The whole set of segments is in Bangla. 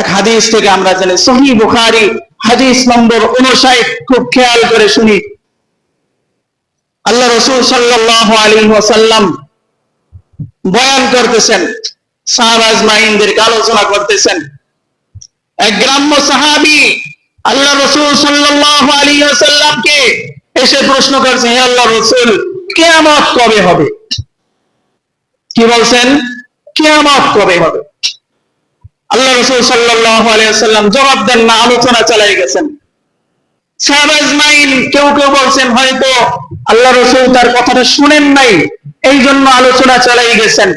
এক হাদিস থেকে আমরা জানি সহি বুখারি, হাদিস নম্বর উনষাট খুব খেয়াল করে শুনি। আল্লাহ রসুল সাল্লাহ আলী ওয়াসাল্লাম বয়ান করতেছেন, সাহাবাজ মাহিনদেরকে আলোচনা করতেছেন। এক গ্রাম্য সাহাবি আল্লাহ রসুল সাল্লাহ আলী ওয়াসাল্লামকে এসে প্রশ্ন করছে হে আল্লাহ রসুল, কেয়ামত কবে হবে? কি বলছেন? কেয়ামত কবে হবে? আল্লাহ রসুল সাল্লাম জবাব দেন না, আলোচনা চালাই গেছেন। কেউ কেউ বলছেন, হয়তো আল্লাহ রসুল তার কথাটা শুনেন নাই এই জন্য আলোচনা চালাই গেছেন।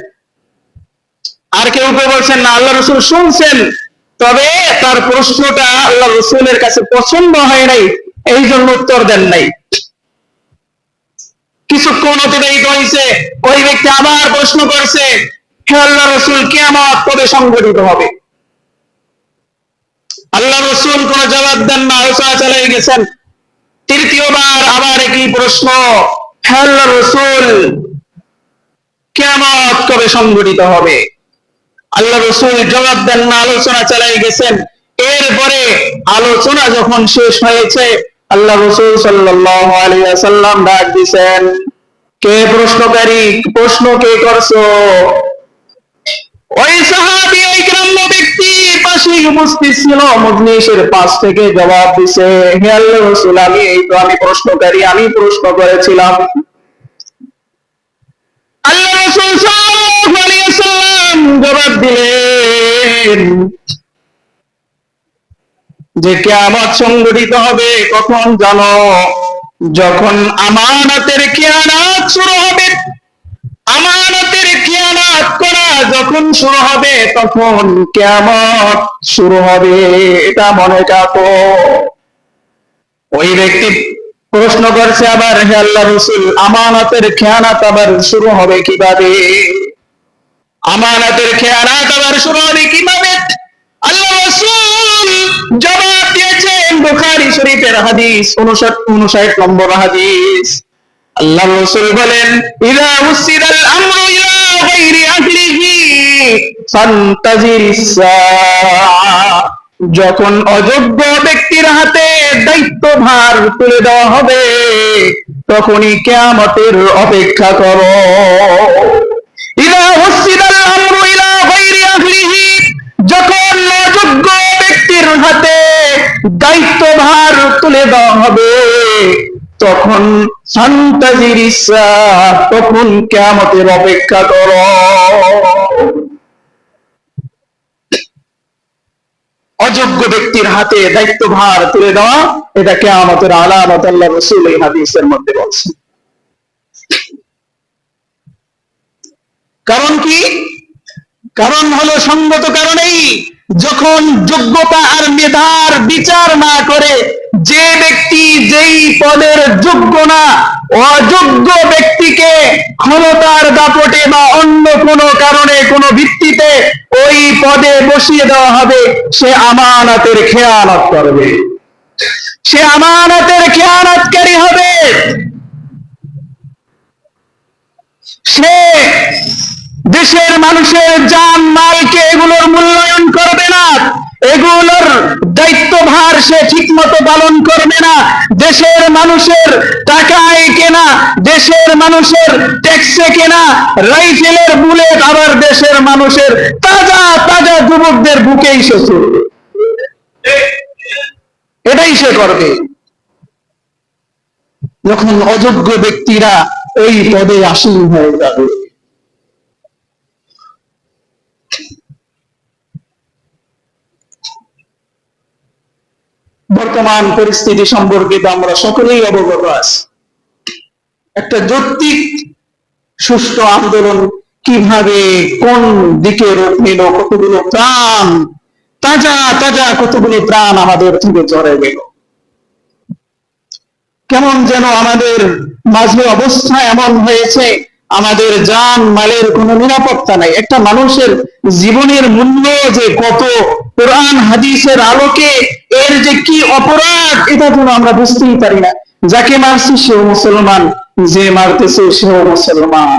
আর কেউ কেউ বলছেন, না, আল্লাহ রসুল শুনছেন, তবে তার প্রশ্নটা আল্লাহ রসুলের কাছে পছন্দ হয় নাই এই জন্য উত্তর দেন নাই। কিছুক্ষণ অতিবাহিত হয়েছে ওই ব্যক্তি আবার প্রশ্ন করছে, হে আল্লাহ রসুল কেমন কবে সংগঠিত হবে? আল্লাহ রসুল কোন জবাব দেন না আলোচনা চালিয়ে গেছেন। তৃতীয়বার আবার একই প্রশ্ন আল্লাহ রসুল কেমন কবে সংগঠিত হবে? আল্লাহ রসুল জবাব দেন না, আলোচনা চালিয়ে গেছেন। এরপরে আলোচনা যখন শেষ হয়েছে, আল্লাহ রসুল আলিয়াল্লাম ডাক দিছেন, কে প্রশ্নকারী? প্রশ্ন কে করছ? ওই সাহাবি ওই গ্রাম্য ব্যক্তি পাশে উপস্থিত ছিল পাশ থেকে জবাব দিছে রসুল, আমি এই তো আমি প্রশ্নকারী, আমি প্রশ্ন করেছিলাম। আল্লাহ রসুল জবাব দিলেন যে সংগঠিত হবে, কখন জানো? যখন আমানতের খেয়ানাত শুরু হবে। আমানতের খেয়ানাত করা যখন শুরু হবে, তখন কেয়ামত শুরু হবে। এটা মনে রাখো ওই ব্যক্তি প্রশ্ন করছে আবার, হে আল্লাহ রসুল, আমানতের খেয়ানাত আবার শুরু হবে কীভাবে? আমানতের খেয়ানাত আবার শুরু হবে কীভাবে? আল্লাহ রসুল জবাব দিয়েছেন বুখারী শরীফের হাদিস 59 নম্বর হাদিস। আল্লাহ রসুল বলেন, ইদা উসিদাল আমরু ইলা যখন অযোগ্য ব্যক্তির হাতে দায়িত্বভার তুলে দেওয়া হবে, তখনই কেয়ামতের অপেক্ষা করো। আমরু ইলা গায়রি আহলিহি। যখন অযোগ্য ব্যক্তির হাতে দায়িত্বভার তুলে দেওয়া হবে তখন শান্তাজিরিসা তখন কেমতের অপেক্ষা করো। অযোগ্য ব্যক্তির হাতে দায়িত্বভার তুলে দেওয়া, এটা কেমতের আলামত আল্লাহ রসুল এই হাদিসের মধ্যে বলছে কারণ কি? কারণ হলো সঙ্গত কারণেই যখন যোগ্যতা আর মেধার বিচার না করে যে ব্যক্তি যেই পদের যোগ্য না, অযোগ্য ব্যক্তিকে ক্ষমতার দাপটে বা অন্য কোনো কারণে, কোনো ভিত্তিতে ওই পদে বসিয়ে দেওয়া হবে, সে আমানতের খেয়ানত করবে। সে আমানতের খেয়ানতকারী হবে। সে দেশের মানুষের যান মালকে এগুলোর মূল্যায়ন করবে না। এগুলোর দায়িত্বভার সে ঠিক মতো পালন করবে না। দেশের মানুষের টাকায় কেনা, দেশের মানুষের ট্যাক্সে কেনা, রাইফেলের বুলেট আবার দেশের মানুষের তাজা তাজা যুবকদের বুকেই সে এটাই সে করবে। যখন অযোগ্য ব্যক্তিরা ওই পদে আসীন হয়ে যাবে। বর্তমান পরিস্থিতি সম্পর্কিত আমরা সকলেই অবগত আছি। একটা যৌক্তিক সুষ্ঠু আন্দোলন কীভাবে কোন দিকে রূপ নিল, কতগুলো প্রাণ, তাজা তাজা কতগুলো প্রাণ আমাদের থেকে ঝরে গেল। কেমন যেন আমাদের মাঝে অবস্থা এমন হয়েছে আমাদের জান মালের কোন নিরাপত্তা নাই। একটা মানুষের জীবনের মূল্য যে কত, কোরআন, হাদিসের আলোকে এর যে কি অপরাধ, এটা যেন আমরা বুঝতেই পারি না। যাকে মারছি সেও মুসলমান, যে মারতেছে সেও মুসলমান।